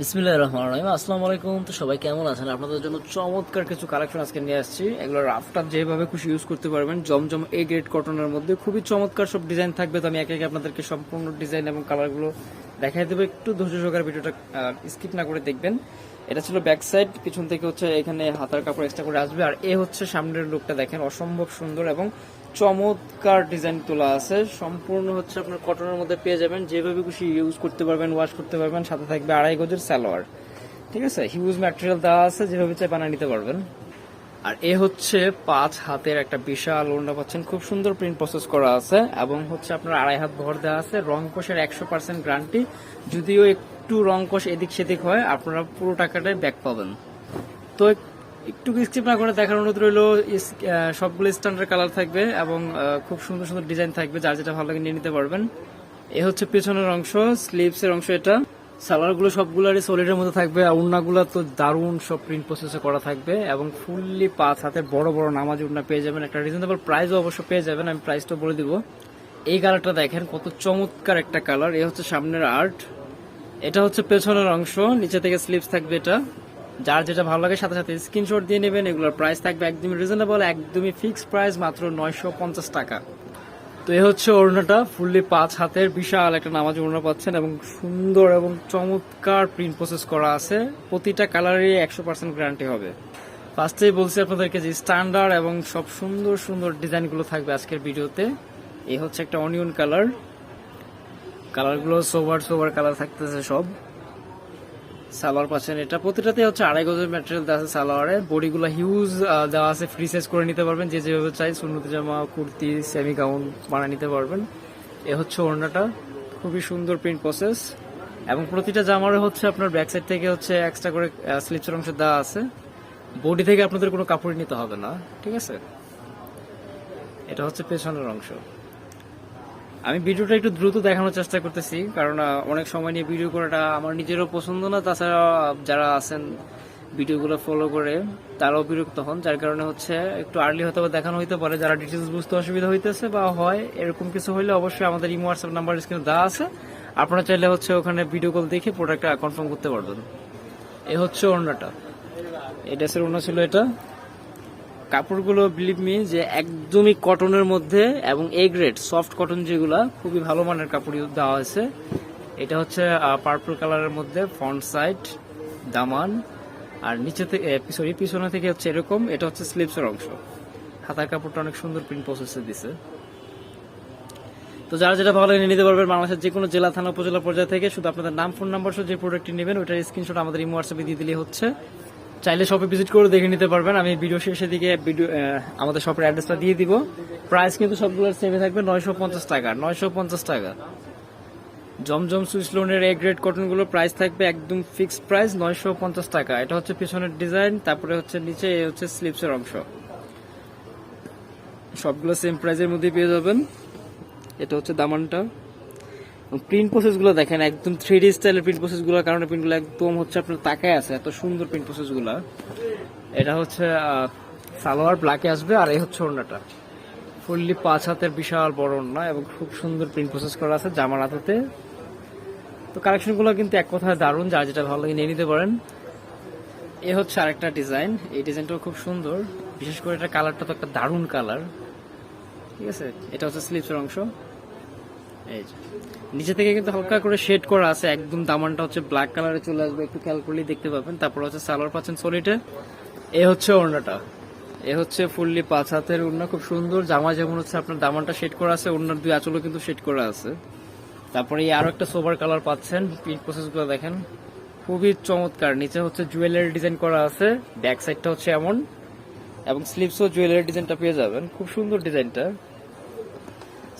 বিসমিল্লাহির রহমানির রহিম। আসসালামু আলাইকুম। তো সবাই কেমন আছেন? আপনাদের জন্য চমৎকার কিছু কালেকশন আজকে নিয়ে আসছি। এগুলো রাফটার যেভাবে খুশি ইউজ করতে পারবেন। জমজম এ গ্রেড কটনের মধ্যে খুবই চমৎকার সব ডিজাইন থাকবে। তো আমি একে একে আপনাদেরকে সম্পূর্ণ ডিজাইন এবং কালারগুলো দেখাই দেবো। একটু ধৈর্য সহকারে ভিডিওটা স্কিপ না করে দেখবেন। এটা ছিল ব্যাক সাইড পিছন থেকে হচ্ছে এখানে হাতার কাপড় এক্সট্রা করে আসবে। আর এ হচ্ছে সামনের লুকটা দেখেন। অসম্ভব সুন্দর এবং চমৎকার ডিজাইন তোলা আছে। সম্পূর্ণ হচ্ছে আপনার কটনের মধ্যে পেয়ে যাবেন। যেভাবে খুশি ইউজ করতে পারবেন ওয়াশ করতে পারবেন, সাথে থাকবে আড়াই গজের সালোয়ার। ঠিক আছে? হিউজ ম্যাটেরিয়াল দেওয়া আছে, যেভাবে চাই বানিয়ে নিতে পারবেন। আর এ হচ্ছে পাঁচ হাতের একটা বিশাল ওড়না পাচ্ছেন। খুব সুন্দর প্রিন্ট প্রসেস করা আছে এবং হচ্ছে আপনার আড়াই হাত ভর দেওয়া আছে। রং কোষের একশো পার্সেন্ট গ্যারান্টি যদিও একটু রং কোষ এদিক সেদিক হয়, আপনারা পুরো টাকাটাই ব্যাক পাবেন। তো একটু স্কিপ না করে দেখার অনুরোধ রইল সবগুলো স্ট্যান্ডার্ড কালার থাকবে এবং খুব সুন্দর সুন্দর ডিজাইন থাকবে, যার যেটা ভালো লাগে নিয়ে নিতে পারবেন। এ হচ্ছে পেছনের অংশ স্লিভস এর অংশ এটা। সালোয়ারগুলো সবগুলোরই সলিডের মধ্যে থাকবে, আর উন্নাগুলো তো দারুণ সব প্রিন্ট প্রসেসে করা থাকবে এবং ফুললি পাঁচ হাতে বড় বড় নামাজ উন্না পেয়ে যাবেন, একটা রিজনেবল প্রাইসও অবশ্য পেয়ে যাবেন, আমি প্রাইসটা বলে দিব। এই কালারটা দেখেন, কত চমৎকার একটা কালার এ হচ্ছে সামনের আর্ট এটা হচ্ছে পেছনের অংশ, নিচে থেকে স্লিপস থাকবে এটা। যার যেটা ভালো লাগে সাথে সাথে স্ক্রিনশট দিয়ে নেবেন, এগুলোর প্রাইস থাকবে একদমই রিজনেবল একদমই ফিক্সড প্রাইস মাত্র নয়শো পঞ্চাশ টাকা। তো এ হচ্ছে ওড়নাটা ফুললি পাঁচ হাতের, বিশাল একটা নামাজ ওড়না পাচ্ছেন এবং সুন্দর এবং চমৎকার প্রিন্ট প্রসেস করা আছে। প্রতিটা কালারই একশো পার্সেন্ট গ্যারান্টি হবে। ফার্স্টেই বলছি আপনাদেরকে যে স্ট্যান্ডার্ড এবং সব সুন্দর সুন্দর ডিজাইনগুলো থাকবে আজকের ভিডিওতে। এই হচ্ছে একটা অনিয়ন কালার কালারগুলো সোভার সোভার কালার থাকতেছে সব। সালোয়ার পাচ্ছেন এটা। প্রতিটাতে হচ্ছে আড়াই গজের ম্যাটেরিয়াল দেওয়া আছে সালোয়ারে। বডিগুলো হিউজ দেওয়া আছে ফ্রি সাইজ করে নিতে পারবেন। যে যেভাবে চাই, সুন্নতি জামা, কুর্তি সেমি গাউন বানিয়ে নিতে পারবেন। এ হচ্ছে ওড়নাটা। খুবই সুন্দর প্রিন্ট প্রসেস এবং প্রতিটা জামারে হচ্ছে আপনার ব্যাক সাইড থেকে হচ্ছে এক্সট্রা করে স্লিপসের অংশ দেওয়া আছে। বডি থেকে আপনাদের কোনো কাপড় নিতে হবে না, ঠিক আছে? এটা হচ্ছে পেছনের অংশ। আমি ভিডিওটা একটু দ্রুত দেখানোর চেষ্টা করতেছি, কারণ অনেক সময় নিয়ে ভিডিও করাটা আমার নিজেরও পছন্দ না। তাছাড়া যারা আছেন ভিডিওগুলো ফলো করে, তারাও বিরক্ত হন, যার কারণে হচ্ছে একটু আর্লি হয়তো দেখানো হইতে পারে। যারা ডিটেলস বুঝতে অসুবিধা হইতেছে বা হয়, এরকম কিছু হইলে অবশ্যই আমাদের ইমো হোয়াটসঅ্যাপ নাম্বার স্ক্রিনে দেওয়া আছে। আপনারা চাইলে হচ্ছে ওখানে ভিডিও কল দেখে প্রোডাক্টটা কনফার্ম করতে পারবেন। এ হচ্ছে ওড়নাটা। এই ড্রেসের ওড়না ছিল এটা। কাপড়গুলো বিলিভ মি যে একদমই কটনের মধ্যে এবং এ গ্রেড সফট কটন যেগুলা, খুবই ভালো মানের কাপড় দেওয়া হয়েছে। এটা হচ্ছে পার্পল কালারের মধ্যে ফ্রন্ট সাইড দামান, আর নিচে থেকে সরি পিছনে থেকে হচ্ছে এরকম, এটা হচ্ছে স্লিপসের অংশ। হাতার কাপড়টা অনেক সুন্দর প্রিন্ট প্রসেসে দিছে। তো যারা যেটা ভালো নিয়ে নিতে পারবেন বাংলাদেশের যে কোনো জেলা, থানা, উপজেলা পর্যায় থেকে, শুধু আপনাদের নাম ফোন নাম্বার সহ যে প্রোডাক্টটি নেবেন ওটার স্ক্রিনশট আমাদের ইমো হোয়াটসঅ্যাপে দিয়ে দিলে হচ্ছে। চাইলে শপে ভিজিট করে দেখে নিতে পারবেন। আমি ভিডিও শেষের দিকে আমাদের শপের অ্যাড্রেসটা দিয়ে দিব। প্রাইস কিন্তু সবগুলোর সেমে থাকবে, নয়শো পঞ্চাশ টাকা, নয়শো পঞ্চাশ টাকা। জমজম সুইস লোনের এ গ্রেড কটনগুলো প্রাইস থাকবে একদম ফিক্সড প্রাইস নয়শো পঞ্চাশ টাকা। এটা হচ্ছে পিছনের ডিজাইন তারপরে হচ্ছে নিচে এ হচ্ছে স্লিপসের অংশ। সবগুলো সেম প্রাইসের মধ্যে পেয়ে যাবেন। এটা হচ্ছে দামানটা। প্রিন্ট প্রসেসগুলো দেখেন, একদম থ্রি ডি স্টাইলের প্রিন্ট প্রসেসগুলোর কারণে প্রিন্টগুলো একদম হচ্ছে আপনার তাকায় আছে, এত সুন্দর প্রিন্ট প্রসেসগুলা। এটা হচ্ছে সালোয়ার ব্ল্যাকে আসবে আর এই হচ্ছে ওড়নাটা। ফুললি পাঁচ হাতের বিশাল বড় ওড়না এবং খুব সুন্দর প্রিন্ট প্রসেস করা আছে জামার হাতেতে। তো কালেকশনগুলো কিন্তু এক কথায় দারুণ, যার যেটা ভালো লাগে নিয়ে নিতে পারেন। এ হচ্ছে আরেকটা ডিজাইন এই ডিজাইনটাও খুব সুন্দর। বিশেষ করে এটা কালারটা তো একটা দারুণ কালার ঠিক আছে? এটা হচ্ছে স্লিপসের অংশ। এই নিচে থেকে কিন্তু হালকা করে শেড করা আছে, একদম দামানটা হচ্ছে ব্ল্যাক কালারে চলে আসবে, একটু খেয়াল করলেই দেখতে পাবেন। তারপর হচ্ছে সালোয়ার পাচ্ছেন সলিটে এ। হচ্ছে ওড়নাটা। এ হচ্ছে ফুললি পাঁচ হাতের ওড়না, খুব সুন্দর। জামা যেমন হচ্ছে আপনার দামানটা শেড করা আছে, ওড়নার দুই আঁচলও কিন্তু শেড করা আছে। তারপরে এই আরও একটা সোবার কালার পাচ্ছেন প্রিন্ট প্রসেসগুলো দেখেন। খুবই চমৎকার। নিচে হচ্ছে জুয়েলারি ডিজাইন করা আছে ব্যাক সাইডটা হচ্ছে এমন। এবং স্লিপসও জুয়েলারি ডিজাইনটা পেয়ে যাবেন। খুব সুন্দর ডিজাইনটা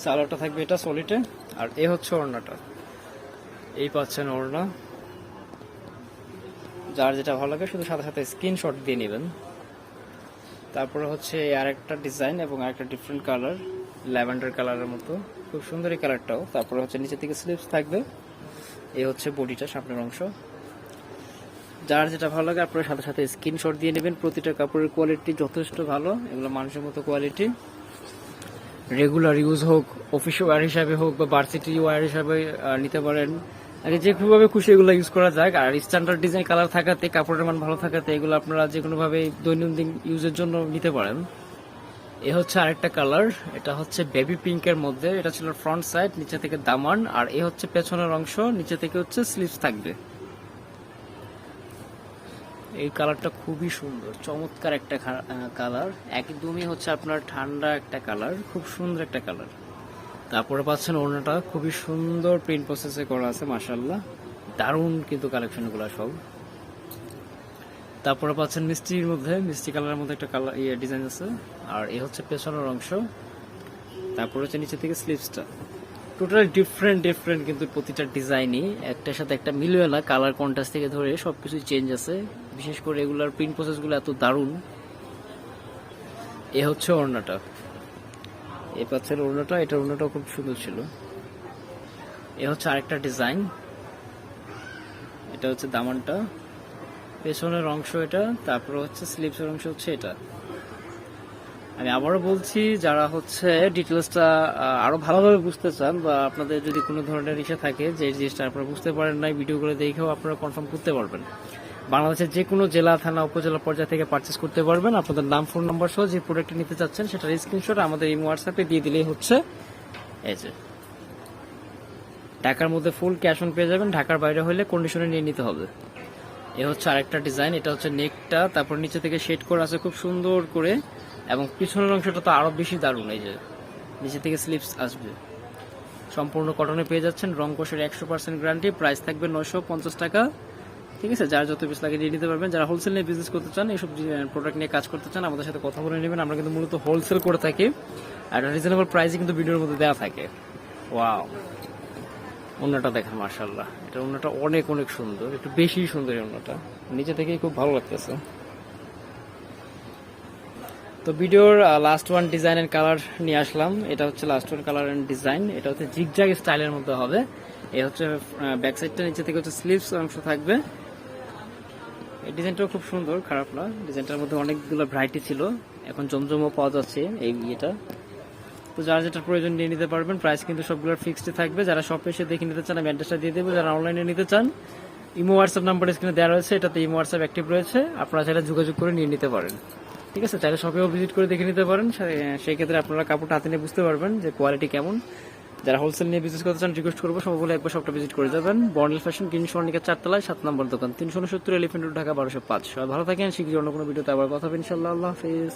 সালোয়ারটা থাকবে এটা সলিটে আর এ হচ্ছে ওড়নাটা। এই পাচ্ছেন ওড়না। যার যেটা ভালো লাগে, শুধু সাথে সাথে স্ক্রিনশট দিয়ে নেবেন। তারপরে হচ্ছে আর একটা ডিজাইন এবং আরেকটা ডিফারেন্ট কালার ল্যাভেন্ডার কালারের মতো। খুব সুন্দর এই কালারটাও তারপরে হচ্ছে নিচের থেকে স্লিপস থাকবে। এ হচ্ছে বডিটা সামনের অংশ। যার যেটা ভালো লাগে, আপনার সাথে সাথে স্ক্রিনশট দিয়ে নেবেন। প্রতিটা কাপড়ের কোয়ালিটি যথেষ্ট ভালো, এগুলো মানুষের মতো কোয়ালিটি রেগুলার ইউজ হোক অফিস ওয়ার হিসাবে হোক বা ভার্সিটি ওয়ার হিসাবে নিতে পারেন। আগে যেভাবে খুশি এগুলো ইউজ করা যায় আর স্ট্যান্ডার্ড ডিজাইন কালার থাকাতে, কাপড়ের মান ভালো থাকাতে এগুলো আপনারা যে কোনোভাবে দৈনন্দিন ইউজের জন্য নিতে পারেন। এ হচ্ছে আরেকটা কালার এটা হচ্ছে বেবি পিঙ্কের মধ্যে। এটা ছিল ফ্রন্ট সাইড নিচে থেকে দামান। আর এ হচ্ছে পেছনের অংশ, নিচে থেকে হচ্ছে স্লিভস থাকবে। এই কালারটা খুবই সুন্দর, চমৎকার একটা কালার একদমই হচ্ছে আপনার ঠান্ডা একটা কালার খুব সুন্দর একটা কালার তারপরে পাচ্ছেন ওড়নাটা, খুবই সুন্দর প্রিন্ট প্রসেসে করা আছে মাসাল্লাহ দারুণ কিন্তু কালেকশনগুলো সব। তারপরে পাচ্ছেন মিষ্টির মধ্যে, মিষ্টি কালারের মধ্যে একটা কালার ইয়ে ডিজাইন আছে। আর এ হচ্ছে পেছনের অংশ। তারপরে হচ্ছে নিচে থেকে স্লিভসটা টোটাল ডিফারেন্ট ডিফারেন্ট কিন্তু প্রতিটা ডিজাইনই একটার সাথে একটা মিলবে না কালার কন্ট্রাস্ট থেকে ধরে সবকিছু চেঞ্জ আছে। বিশেষ করে এগুলার প্রিন্ট প্রসেসগুলো এত দারুণ। এ হচ্ছে ওড়নাটা। এ পাচ্ছের ওড়নাটা, এটা ওড়নাটাও খুব সুন্দর ছিল। এ হচ্ছে আরেকটা ডিজাইন এটা হচ্ছে দামানটা। পেছনের অংশ এটা, তারপর হচ্ছে স্লিপসের অংশ হচ্ছে এটা। আমি আবারও বলছি, যারা হচ্ছে ডিটেলসটা আরও ভালোভাবে বুঝতে চান বা আপনাদের যদি কোনো ধরনের ইচ্ছা থাকে যে জিনিসটা আপনারা বুঝতে পারেন নাই ভিডিওগুলো দেখেও আপনারা কনফার্ম করতে পারবেন। বাংলাদেশের যে কোনো জেলা, থানা, উপজেলা পর্যায় থেকে পারচেস করতে পারবেন। আপনাদের নাম ফোন নাম্বার সহ যে প্রোডাক্টটি নিতে চাচ্ছেন সেটার স্ক্রিনশট আমাদের এই হোয়াটসঅ্যাপে দিয়ে দিলেই হচ্ছে। এই যে, ঢাকার মধ্যে ফুল ক্যাশ অন পেয়ে যাবেন। ঢাকার বাইরে হলে কন্ডিশনে নিয়ে নিতে হবে। এ হচ্ছে আরেকটা ডিজাইন এটা হচ্ছে নেকটা তারপর নিচে থেকে শেড করা আছে খুব সুন্দর করে। এবং পিছনের অংশটা তো আরও বেশি দারুণ, এই যে, নিচে থেকে স্লিপস আসবে। সম্পূর্ণ কটনে পেয়ে যাচ্ছেন। রং কোষের একশো পার্সেন্ট গ্যারান্টি প্রাইস থাকবে নয়শো পঞ্চাশ টাকা। ঠিক আছে? যার যত পিস লাগে নিয়ে নিতে পারবেন। যারা হোলসেল নিয়ে বিজনেস করতে চান এইসব প্রোডাক্ট নিয়ে কাজ করতে চান, আমাদের সাথে কথা বলে নেবেন। আমরা কিন্তু মূলত হোলসেল করে থাকি। আর রিজনেবল প্রাইসে কিন্তু ভিডিওর মধ্যে দেওয়া থাকে। ওয়াও অন্যটা দেখেন মার্শাল্লাহ এটা অন্যটা অনেক অনেক সুন্দর। একটু বেশি সুন্দর অন্যটা নিচে থেকেই খুব ভালো লাগতেছে। তো ভিডিওর last one design and colour নিয়ে আসলাম। এটা হচ্ছে last one colour and design এটা হচ্ছে জিগজাগ স্টাইলের মধ্যে হবে। এই হচ্ছে ব্যাক সাইডটা নিচে থেকে হচ্ছে স্লিভস অংশ থাকবে। এই ডিজাইনটাও খুব সুন্দর, খারাপ না। ডিজাইনটার মধ্যে অনেকগুলো ভ্যারাইটি ছিল। এখন জমজমও পাওয়া যাচ্ছে এই ইয়েটা। তো যারা যেটা প্রয়োজন নিয়ে নিতে পারবেন প্রাইস কিন্তু সবগুলোর ফিক্সড থাকবে। যারা শপে এসে দেখে নিতে চান, আমি অ্যাড্রেসটা দিয়ে দেবো। যারা অনলাইনে নিতে চান, ইমো হোয়াটসঅ্যাপ নাম্বার স্ক্রিনে দেওয়া রয়েছে। এটাতে ইমো হোয়াটসঅ্যাপ অ্যাক্টিভ রয়েছে। আপনারা চাইলে যোগাযোগ করে নিয়ে নিতে পারেন। ঠিক আছে? চাইলে শপেও ভিজিট করে দেখে নিতে পারেন। সেই ক্ষেত্রে আপনারা কাপড়টা হাতে নিয়ে বুঝতে পারবেন যে কোয়ালিটি কেমন। যারা হোলসেল নিয়ে বিজনেস করতে চান রিকোয়েস্ট করব বলে একবার সবটা ভিজিট করে যাবেন। বর্নেল ফ্যাশন গ্রিন স্বর্ণিকা চারতলায়, সাত নম্বর দোকান, তিনশো উনসত্তর এলিফেন্ট ঢাকা বারোশো পাঁচ। সবাই ভালো থাকেন শীঘ্রই অন্য কোনো ভিডিওতে আবার কথা হবে ইনশাল্লাহ আল্লাহ হাফিজ।